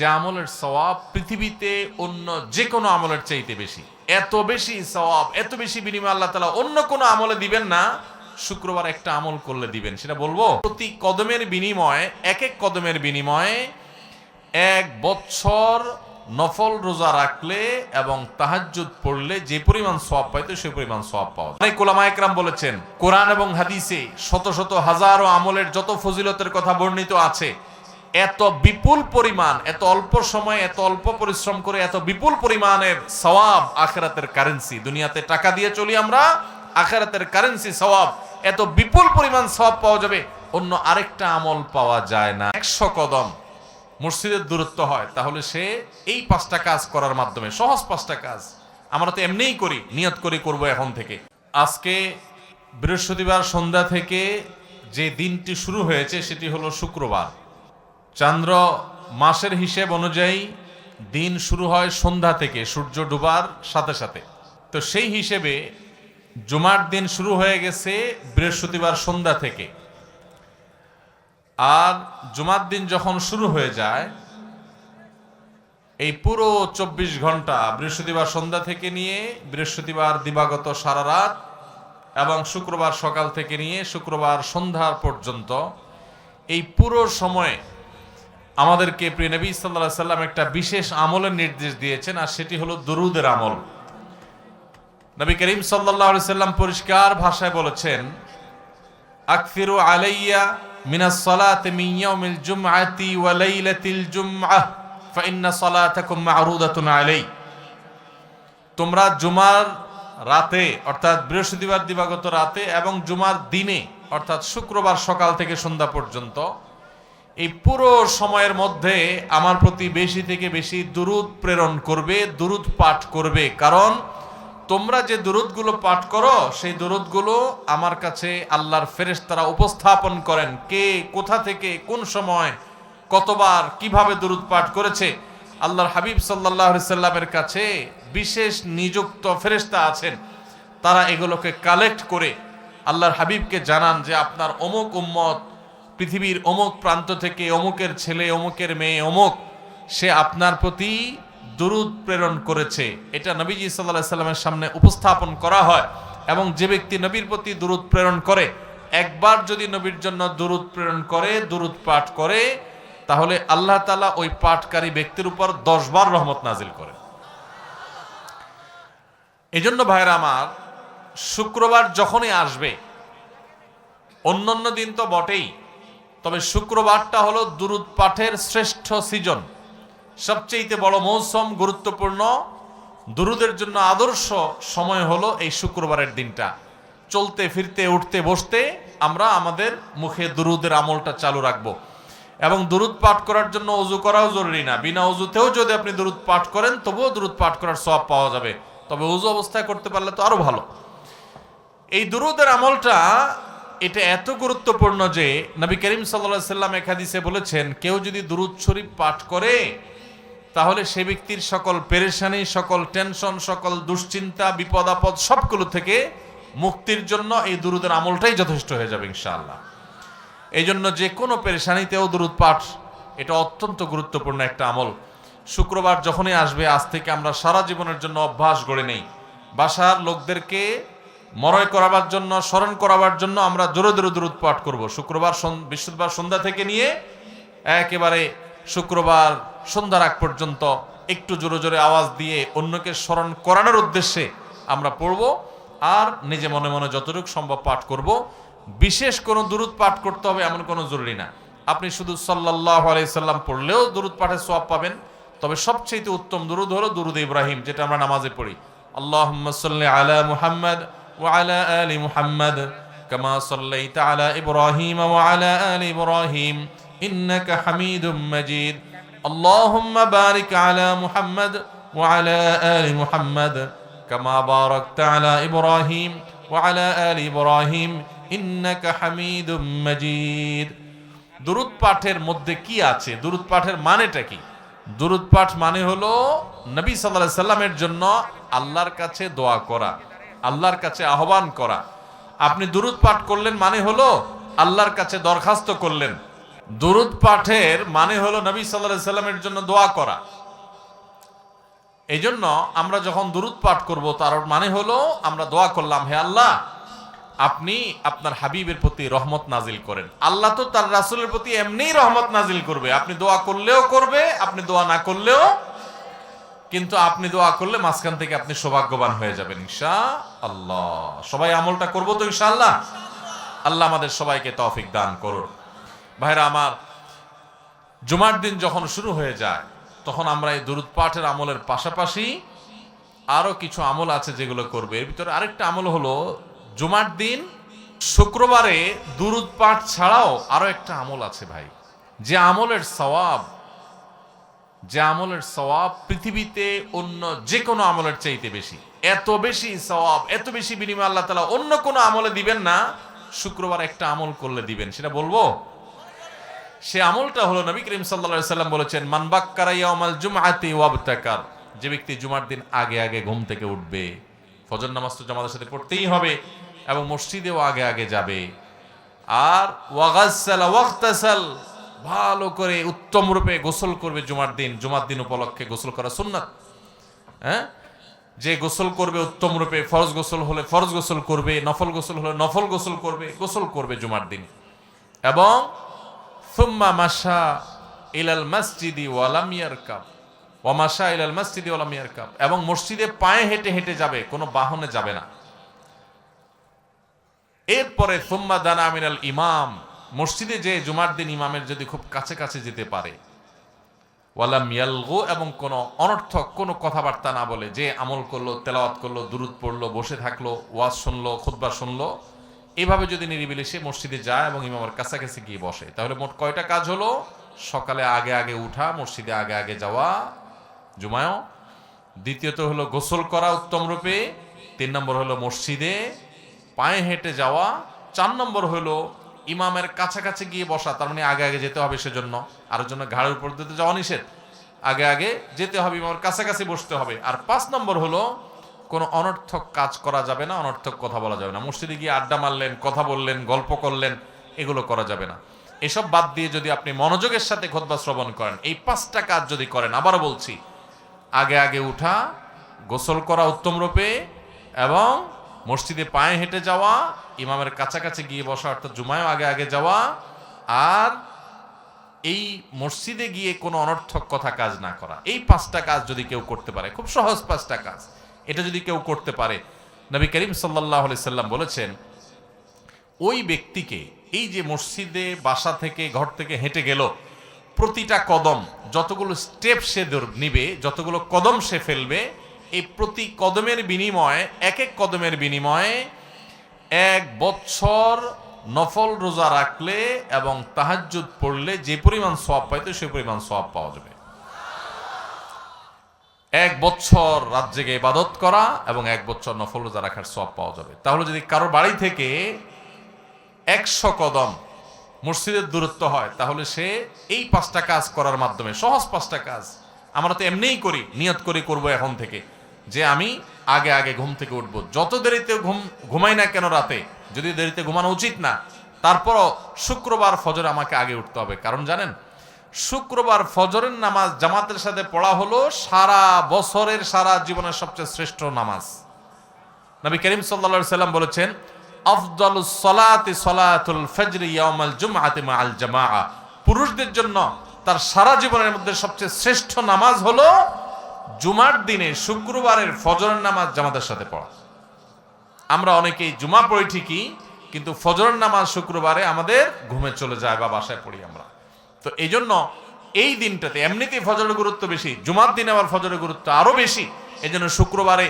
যে আমলের সওয়াব পৃথিবীতে অন্য যে কোনো আমলের চাইতে বেশি এত বেশি সওয়াব, এত বেশি বিনিময় আল্লাহ তালা অন্য কোনো আমলে দিবেন না, শুক্রবার একটা আমল করলে দিবেন সেটা বলব, প্রতি কদমের বিনিময়ে, এক এক কদমের বিনিময়ে এক বছর নফল রোজা রাখলে এবং তাহাজ্জুদ পড়লে যে পরিমাণ সওয়াব পাইতো সেই পরিমাণ সওয়াব পাওয়া। অনেক একরাম বলেছেন, কোরআন এবং হাদিসে শত শত হাজারো আমলের যত ফজিলতের কথা বর্ণিত আছে এত বিপুল পরিমাণ, এত অল্প সময়, এত অল্প পরিশ্রম করে এত বিপুল পরিমাণের সওয়াব আখেরাতের কারেন্সি দুনিয়াতে টাকা দিয়ে চলি আমরা, আখেরাতের কারেন্সি সওয়াব। এত বিপুল পরিমাণ সওয়াব পাওয়া যাবে, অন্য আরেকটা আমল পাওয়া যায় না। একশো কদম মসজিদের দূরত্ব হয়, তাহলে সে এই পাঁচটা কাজ করার মাধ্যমে, সহজ পাঁচটা কাজ। আমরা তো এমনিই করি, নিয়ত করি করব এখন থেকে। আজকে বৃহস্পতিবার সন্ধ্যা থেকে যে দিনটি শুরু হয়েছে, সেটি হলো শুক্রবার। চন্দ্র মাসের হিসেব অনুযায়ী দিন শুরু হয় সন্ধ্যা থেকে, সূর্য ডুবার সাথে সাথে। তো সেই হিসেবে জুমার দিন শুরু হয়ে গেছে বৃহস্পতিবার সন্ধ্যা থেকে। আর জুমার দিন যখন শুরু হয়ে যায়, এই পুরো চব্বিশ ঘণ্টা বৃহস্পতিবার সন্ধ্যা থেকে নিয়ে বৃহস্পতিবার দিবাগত সারা রাত এবং শুক্রবার সকাল থেকে নিয়ে শুক্রবার সন্ধ্যার পর্যন্ত এই পুরো সময়ে আমাদেরকে প্রিয় নবী সাল্লাহ সাল্লাম একটা বিশেষ আমলের নির্দেশ দিয়েছেন, আর সেটি হলো দুরুদের আমল। নবী করিম সাল্লাহ সাল্লাম পরিষ্কার ভাষায় বলেছেন, আকফিরু আলাইয়া মিনাস সালাতি মিন ইয়াউমিল জুমআতি ওয়া লাইলাতিল জুমআহ ফাইন্না সালাতাকুম মা'রুদাতুন আলাই তোমরা জুমার রাতে, অর্থাৎ বৃহস্পতিবার দিবাগত রাতে এবং জুমার দিনে, অর্থাৎ শুক্রবার সকাল থেকে সন্ধ্যা পর্যন্ত এই পুরো সময়ের মধ্যে আমার প্রতি বেশি থেকে বেশি দুরুদ প্রেরণ করবে, দুরুদ পাঠ করবে। কারণ তোমরা যে দুরুদগুলো পাঠ করো, সেই দুরুদগুলো আমার কাছে আল্লাহর ফেরেশতারা উপস্থাপন করেন। কে, কোথা থেকে, কোন সময়, কতবার, কীভাবে দুরুদ পাঠ করেছে? আল্লাহর হাবিব সাল্লাহ সাল্লামের কাছে বিশেষ নিযুক্ত ফেরেশতা আছেন। তারা এগুলোকে কালেক্ট করে আল্লাহর হাবিবকে জানান যে আপনার অমুক উম্মত পৃথিবীর অমুক প্রান্ত থেকে অমুকের ছেলে, অমুকের মেয়ে, অমুক, সে আপনার প্রতি দুরুদ প্রেরণ করেছে। এটা নবীজি সাল্লাহ সাল্লামের সামনে উপস্থাপন করা হয় এবং যে ব্যক্তি নবীর প্রতি দুরুদ প্রেরণ করে, একবার যদি নবীর জন্য দুরুদ প্রেরণ করে, দুরুদ পাঠ করে, তাহলে আল্লাহ তালা ওই পাঠকারী ব্যক্তির উপর দশবার রহমত নাজিল করে। এজন্য ভাইরা আমার, শুক্রবার যখনই আসবে, অন্যান্য দিন তো বটেই তবে শুক্রবারটা হলো দুরুদ পাঠের শ্রেষ্ঠ সিজন। সবচেয়ে বড় মৌসুম, গুরুত্বপূর্ণ। দুরুদের জন্য আদর্শ সময় হলো এই শুক্রবারের দিনটা। চলতে, ফিরতে, উঠতে, বসতে আমরা আমাদের মুখে দুরুদের আমলটা চালু রাখব। এবং দুরুদ পাঠ করার জন্য অজু করাও জরুরি না। বিনা অজুতেও যদি আপনি দুরুদ পাঠ করেন, তবুও দুরুদ পাঠ করার সব পাওয়া যাবে। তবে অজু অবস্থায় করতে পারলে তো আরও ভালো। এই দুরুদের আমলটা এটা এত গুরুত্বপূর্ণ যে নবী করিম সাল্লা সাল্লাম একাদিসে বলেছেন, কেউ যদি দুরুদ শরীফ পাঠ করে, তাহলে সে ব্যক্তির সকল পেরেশানি, সকল টেনশন, সকল দুশ্চিন্তা, বিপদ আপদ সবগুলো থেকে মুক্তির জন্য এই দুরুদের আমলটাই যথেষ্ট হয়ে যাবে ইনশাআল্লাহ। এই জন্য যে কোনো পেরেশানিতেও দুরুদ পাঠ, এটা অত্যন্ত গুরুত্বপূর্ণ একটা আমল। শুক্রবার যখনই আসবে, আজ থেকে আমরা সারা জীবনের জন্য অভ্যাস গড়ে নেই। বাসার লোকদেরকে মরয় করাবার জন্য, স্মরণ করাবার জন্য আমরা জোরে জোরে দূরত পাঠ করব। শুক্রবার বৃহস্পতিবার সন্ধ্যা থেকে নিয়ে একেবারে শুক্রবার সন্ধ্যার আগ পর্যন্ত একটু জোরে জোরে আওয়াজ দিয়ে অন্যকে স্মরণ করানোর উদ্দেশ্যে আমরা পড়ব। আর নিজে মনে মনে যতটুকু সম্ভব পাঠ করব। বিশেষ কোনো দূরত পাঠ করতে হবে এমন কোনো জরুরি না। আপনি শুধু সাল্লাহ আলাইসাল্লাম পড়লেও দূরত পাঠের সব পাবেন। তবে সবচেয়ে উত্তম দুরুদ হলো দুরুদ ইব্রাহিম, যেটা আমরা নামাজে পড়ি। আল্লাহ সাল্লি আলা মুহাম্মদ وعلى آل محمد كما صليت على إبراهيم وعلى آل إبراهيم إنك حميد مجيد اللهم بارك على محمد وعلى آل محمد كما باركت على إبراهيم وعلى آل إبراهيم إنك حميد مجيد দুরুদ পাঠের মধ্যে কি আছে দুরুদ পাঠের মানেটা কি দুরুদ পাঠ মানে হলো নবী সাল্লাল্লাহু সাল্লামের জন্য আল্লাহর কাছে দোয়া করা আল্লাহর কাছে আহ্বান করা। আপনি দুরুদ পাঠ করলেন মানে হলো আল্লাহর কাছে দরখাস্ত করলেন। দুরুদ পাঠের মানে হলো নবী সাল্লাহ সাল্লামের জন্য দোয়া করা। এই জন্য আমরা যখন দুরুদ পাঠ করব, তার মানে হলো আমরা দোয়া করলাম, হে আল্লাহ, আপনি আপনার হাবিবের প্রতি রহমত নাজিল করেন। আল্লাহ তো তার রাসুলের প্রতি এমনিই রহমত নাজিল করবে। আপনি দোয়া করলেও করবে, আপনি দোয়া না করলেও কিন্তু আপনি দোয়া করলে মাঝখান থেকে আপনি সৌভাগ্যবান হয়ে যাবেন ইনশা আল্লাহ সবাই আমলটা করব তো, ইনশাআল্লাহ? আল্লাহ আমাদের সবাইকে তৌফিক দান করুন ভাইরা, আমার জুমার দিন যখন শুরু হয়ে যায়, তখন আমরা এই দুরুদ পাঠের আমলের পাশাপাশি আরও কিছু আমল আছে যেগুলো করবে। এর ভিতরে আরেকটা আমল হলো, জুমার দিন শুক্রবারে দুরুদ পাঠ ছাড়াও আরও একটা আমল আছে ভাই। যে আমলের সওয়াব যে আমলের সওয়াব পৃথিবীতে অন্য যে কোনো আমলের চাইতে বেশি। এত বেশি সওয়াব, এত বেশি বিনিময় আল্লাহ তালা অন্য কোনো আমলে দিবেন না, শুক্রবার একটা আমল করলে দিবেন, সেটা বলব? সে আমলটা হলো নবী করিম সাল্লা সাল্লাম বলেছেন মানবাক্কারা ইয়ামাল জুমআতি ওয়াবতাকার যে ব্যক্তি জুমার দিন আগে আগে ঘুম থেকে উঠবে, ফজর নামাজ তো জামাতের সাথে পড়তেই হবে, এবং মসজিদেও আগে আগে যাবে। আর ওয়াগাসাল ওয়াক্তাসাল ভালো করে উত্তম রূপে গোসল করবে জুমার দিন জুমার দিন উপলক্ষে গোসল করা সুন্নাত। হ্যাঁ? যে গোসল করবে উত্তম রূপে, ফরজ গোসল হলে ফরজ গোসল করবে, নফল গোসল হলে নফল গোসল করবে গোসল করবে জুমার দিন। এবং সুম্মা মাসা ইলাল মসজিদি ওয়ালাম ইয়ারকাব। ওয়ামাশা ইলাল মসজিদি ওয়ালাম ইয়ারকাব। এবং মসজিদে পায়ে হেঁটে হেঁটে যাবে, কোনো বাহনে যাবে না। এরপরে সুম্মা দানা আমিনাল ইমাম। মসজিদে যে জুমার দিন ইমামের যদি খুব কাছে কাছে যেতে পারে, ওয়ালাম ইয়ালগু এবং কোনো অনর্থক কোনো কথাবার্তা না বলে যে আমল করল, তেলাওয়াত করল, দুরুদ পড়ল, বসে থাকল, ওয়াজ শুনলো, খুতবা শুনলো, এভাবে যদি নিরিবিলি সে মসজিদে যায় এবং ইমামের কাছাকাছি গিয়ে বসে, তাহলে মোট কয়টা কাজ হলো? সকালে আগে আগে উঠা, মসজিদে আগে আগে যাওয়া, জুমায়ও। দ্বিতীয়ত হলো গোসল করা উত্তম রূপে। তিন নম্বর হলো মসজিদে পায়ে হেঁটে যাওয়া। চার নম্বর হলো ইমামের কাছাকাছি গিয়ে বসা, তার মানে আগে আগে যেতে হবে সেজন্য। আর জন্য ঘাড়ের উপর দিতে যাওয়া নিষেধ। আগে আগে যেতে হবে, ইমামের কাছাকাছি বসতে হবে। আর পাঁচ নম্বর হলো, কোনো অনর্থক কাজ করা যাবে না, অনর্থক কথা বলা যাবে না। মসজিদে গিয়ে আড্ডা মারলেন, কথা বললেন, গল্প করলেন, এগুলো করা যাবে না। এসব বাদ দিয়ে যদি আপনি মনোযোগের সাথে খোদবা শ্রবণ করেন, এই পাঁচটা কাজ যদি করেন আবারও বলছি, আগে আগে উঠা, গোসল করা উত্তম রূপে এবং মসজিদে পায়ে হেঁটে যাওয়া, ইমামের কাছাকাছি গিয়ে বসা, অর্থাৎ জুমায়ও আগে আগে যাওয়া, আর এই মসজিদে গিয়ে কোনো অনর্থক কথা কাজ না করা। এই পাঁচটা কাজ যদি কেউ করতে পারে, খুব সহজ পাঁচটা কাজ। এটা যদি কেউ করতে পারে, নবী করিম সাল্লাহ সাল্লাম বলেছেন, ওই ব্যক্তিকে এই যে মসজিদে বাসা থেকে, ঘর থেকে হেঁটে গেল, প্রতিটা কদম, যতগুলো স্টেপ সে নিবে, যতগুলো কদম সে ফেলবে এই প্রতি কদমের বিনিময়ে এক এক কদমের বিনিময়ে এক বছর নফল রোজা রাখলে এবং তাহাজ্জুদ পড়লে যে পরিমাণ সব পাইতো সে পরিমাণ সব পাওয়া যাবে। এক বছর রাত জেগে ইবাদত করা এবং এক বছর নফল রোজা রাখার সব পাওয়া যাবে। তাহলে যদি কারোর বাড়ি থেকে একশো কদম মসজিদের দূরত্ব হয়, তাহলে সে এই পাঁচটা কাজ করার মাধ্যমে, সহজ পাঁচটা কাজ, আমরা তো এমনিই করি, নিয়ত করে করব এখন থেকে। যে আমি আগে আগে ঘুম থেকে উঠব। যত দেরিতে ঘুম, ঘুমাই না কেন রাতে? যদি দেরিতে ঘুমানো উচিত না, তারপরও শুক্রবার ফজর আমাকে আগে উঠতে হবে। কারণ জানেন, শুক্রবার ফজরের নামাজ জামাতের সাথে পড়া হলো সারা বছরের সারা জীবনের সবচেয়ে শ্রেষ্ঠ নামাজ। নবী করিম সাল্লা সাল্লাম বলেছেন আফদালুস সলাতি সলাতুল ফজর ইয়াউমাল জুমআতি মাআল জামাআ। পুরুষদের জন্য তার সারা জীবনের মধ্যে সবচেয়ে শ্রেষ্ঠ নামাজ হলো জুমার দিনে শুক্রবারের ফজরের নামাজ জামাতের সাথে পড়া। আমরা অনেকেই জুমা পড়ি ঠিকই, কিন্তু ফজরের নামাজ শুক্রবারে আমাদের ঘুমে চলে যায় বা বাসায় পড়ি আমরা। তো এই জন্য এই দিনটাতে এমনিতেই ফজরের গুরুত্ব বেশি, জুমার দিনে আবার ফজরের গুরুত্ব আরও বেশি। এই জন্য শুক্রবারে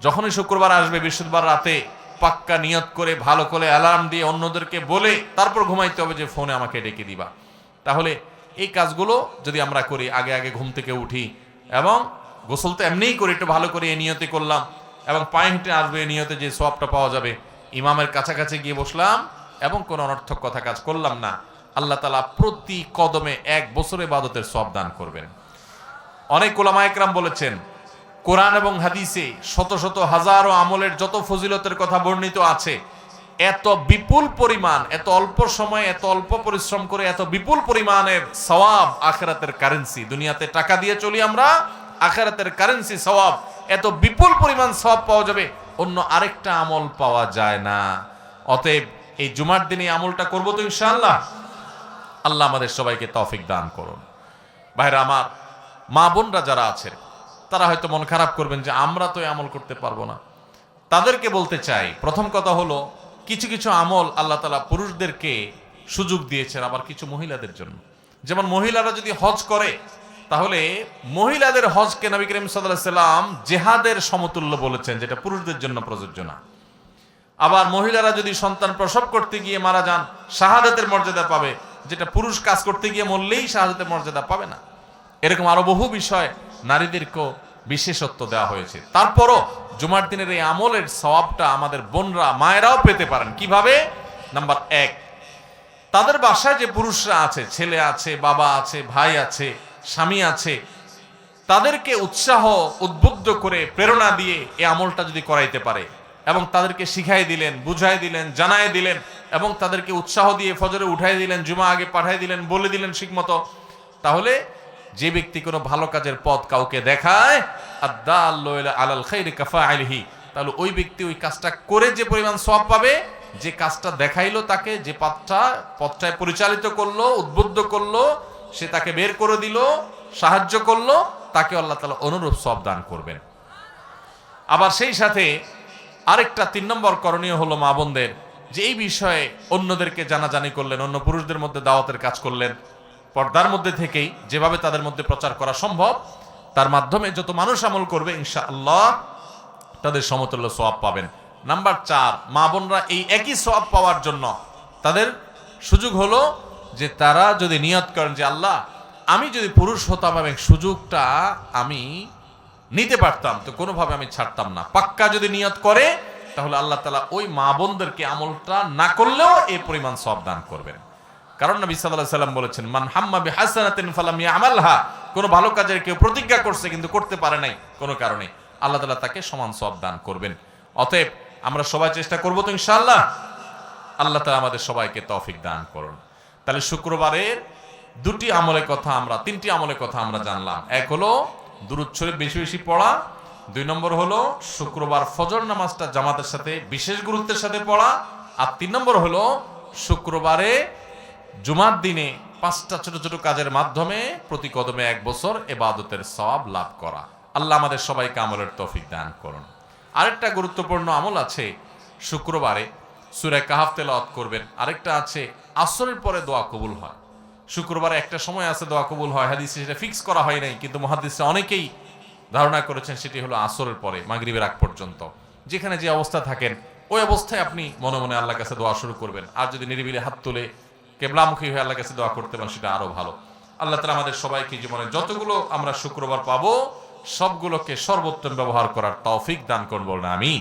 যখনই শুক্রবার আসবে, বৃহস্পতিবার রাতে পাক্কা নিয়ত করে, ভালো করে অ্যালার্ম দিয়ে অন্যদেরকে বলে তারপর ঘুমাইতে হবে যে, ফোনে আমাকে ডেকে দিবা। তাহলে এই কাজগুলো যদি আমরা করি, আগে আগে ঘুম থেকে উঠি এবং গোসল তো এমনিই করে একটু ভালো করে এ নিয়তে করলাম এবং পায়ে হেঁটে আসবে এই নিয়তে যে সবটা পাওয়া যাবে। ইমামের কাছাকাছি গিয়ে বসলাম এবং কোনো অনর্থক কথা কাজ করলাম না। আল্লাহ তালা প্রতি কদমে এক বছরে বাদতের সব দান করবেন। অনেক ওলামা একরাম বলেছেন, কোরআন এবং হাদিসে শত শত হাজারো আমলের যত ফজিলতের কথা বর্ণিত আছে এত বিপুল পরিমাণ, এত অল্প সময়ে, এত অল্প পরিশ্রম করে এত বিপুল পরিমাণের সওয়াব আখেরাতের কারেন্সি দুনিয়াতে টাকা দিয়ে চলি আমরা, আখেরাতের কারেন্সি সওয়াব। এত বিপুল পরিমাণ সওয়াব পাওয়া যাবে, অন্য আরেকটা আমল পাওয়া যায় না। অতএব এই জুমার দিনে আমলটা করব তো ইনশাআল্লাহ। আল্লাহ আমাদের সবাইকে তফিক দান করুন। ভাইরা আমার মা বোনরা যারা আছেন, তারা হয়তো মন খারাপ করবেন যে আমরা তো আমল করতে পারব না। তাদেরকে বলতে চাই, প্রথম কথা হলো কিছু কিছু আমল আল্লাহ তালা পুরুষদেরকে সুযোগ দিয়েছেন, আবার কিছু মহিলাদের জন্য। যেমন মহিলারা যদি হজ করে, তাহলে মহিলাদের হজকে নবী করিম সাল্লাম জেহাদের সমতুল্য বলেছেন, যেটা পুরুষদের জন্য প্রযোজ্য না। আবার মহিলারা যদি সন্তান প্রসব করতে গিয়ে মারা যান, শাহাদাতের মর্যাদা পাবে, যেটা পুরুষ কাজ করতে গিয়ে মরলেই শাহাদাতের মর্যাদা পাবে না। এরকম আরও বহু বিষয় নারীদেরকেও বিশেষত্ব দেওয়া হয়েছে। তারপরও জুমার দিনের এই আমলের সওয়াবটা আমাদের বোনরা, মায়েরাও পেতে পারেন। কীভাবে? নাম্বার এক, তাদের বাসায় যে পুরুষরা আছে, ছেলে আছে, বাবা আছে, ভাই আছে, স্বামী আছে, তাদেরকে উৎসাহ উদ্বুদ্ধ করে প্রেরণা দিয়ে এই আমলটা যদি করাইতে পারে এবং তাদেরকে শিখাই দিলেন, বুঝাই দিলেন, জানাই দিলেন এবং তাদেরকে উৎসাহ দিয়ে ফজরে উঠাই দিলেন, জুমা আগে পাঠাই দিলেন, বলে দিলেন ঠিকমতো তাহলে যে ব্যক্তি কোনো ভালো কাজের পথ কাউকে দেখায় তাহলে ওই ব্যক্তি ওই কাজটা করে যে পরিমাণ সব পাবে, যে কাজটা দেখাইলো তাকে, যে পথটা, পথটায় পরিচালিত করল, উদ্বুদ্ধ করল, সে তাকে বের করে দিল, সাহায্য করল, তাকে আল্লাহ তালা অনুরূপ সব দান করবেন। আবার সেই সাথে আরেকটা তিন নম্বর করণীয় হলো মা বোনদের, যে এই বিষয়ে অন্যদেরকে জানাজানি করলেন, অন্য পুরুষদের মধ্যে দাওয়াতের কাজ করলেন। পর্দার মধ্যে থেকেই যেভাবে তাদের মধ্যে প্রচার করা সম্ভব, তার মাধ্যমে যত মানুষ আমল করবে, ইনশাআল্লাহ তাদের সমতুল্য সোয়াব পাবেন। নাম্বার চার, মা বোনরা এই একই সোয়াব পাওয়ার জন্য তাদের সুযোগ হলো যে তারা যদি নিয়ত করেন যে, আল্লাহ, আমি যদি পুরুষ হতাম এবং সুযোগটা আমি নিতে পারতাম, তো কোনোভাবে আমি ছাড়তাম না। পাক্কা যদি নিয়ত করে, তাহলে আল্লাহ তালা ওই মা বোনদেরকে আমলটা না করলেও এই পরিমাণ সব দান করবেন। কারণ নবী সাল্লাল্লাহু সাল্লাম বলেছেন, মান হাম্মা বি হাসানাতিন ফালাম ইয়ামালহা। কোন ভালো কাজের কেউ প্রতিজ্ঞা করছে কিন্তু করতে পারে নাই কোনো কারণে। আল্লাহ তাআলা তাকে সমান সব দান করবেন। অতএব আমরা সবাই চেষ্টা করব তো ইনশাআল্লাহ। আল্লাহ তাআলা আমাদের সবাইকে তৌফিক দান করুন। তাহলে শুক্রবারের দুটি আমলের কথা আমরা, তিনটি আমলের কথা আমরা জানলাম। এক হলো দুরুদ শরীফ বেশি বেশি পড়া। দুই নম্বর হলো শুক্রবার ফজর নামাজটা জামাতের সাথে বিশেষ গুরুত্বের সাথে পড়া। আর তিন নম্বর হলো শুক্রবারে জুমার দিনে পাঁচটা ছোট ছোট কাজের মাধ্যমে প্রতি কদমে এক বছর এবাদতের সওয়াব লাভ করা। আল্লাহ আমাদের সবাইকে আমলের তৌফিক দান করুন। আরেকটা গুরুত্বপূর্ণ আমল আছে, শুক্রবারে সুরে কাহাফ তেলাওয়াত করবেন। আরেকটা আছে, আসরের পরে দোয়া কবুল হয়। শুক্রবারে একটা সময় আছে দোয়া কবুল হয়, হাদিসে সেটা ফিক্স করা হয় নাই, কিন্তু মহাদিসে অনেকেই ধারণা করেছেন সেটি হলো আসরের পরে, মাগরিবের আগ পর্যন্ত। যেখানে যে অবস্থা থাকেন, ওই অবস্থায় আপনি মনে মনে আল্লাহর কাছে দোয়া শুরু করবেন। আর যদি নিরিবিলি হাত তুলে কেবলামুখী হয়ে আল্লাহ কাছে দোয়া করতে পারেন, সেটা আরও ভালো। আল্লাহ তালা আমাদের সবাইকে জীবনে যতগুলো আমরা শুক্রবার পাবো, সবগুলোকে সর্বোত্তম ব্যবহার করার তৌফিক দান করব না আমি